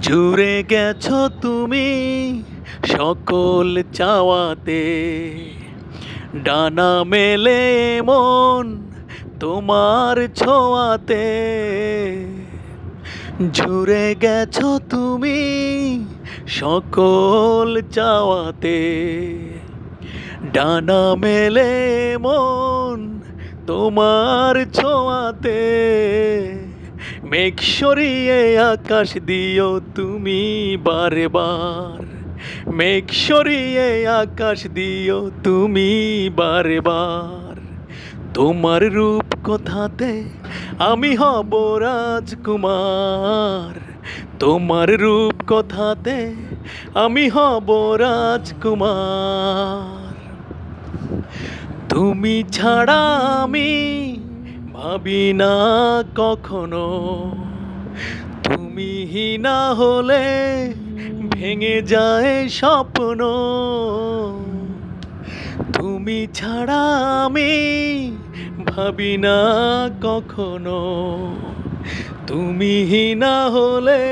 জুড়ে গেছো তুমি সকল চাওয়াতে। ডানা মেলে মন তোমার ছোঁয়াতে। ঝুরে গেছো তুমি সকল চাওয়াতে। ডানা মেলে মন তোমার ছোঁয়াতে। মেঘ আকাশ দিও তুমি বারে বার আকাশ দিও তুমি বারে বার তোমার রূপ কথাতে আমি হব রাজকুমার। তোমার রূপ কথাতে আমি হব রাজকুমার। তুমি ছাড়া আমি ভাবি না কখনো, তুমি না হলে ভেঙে যায় স্বপ্ন। তুমি ছাড়া আমি ভাবি না কখনো, তুমি না হলে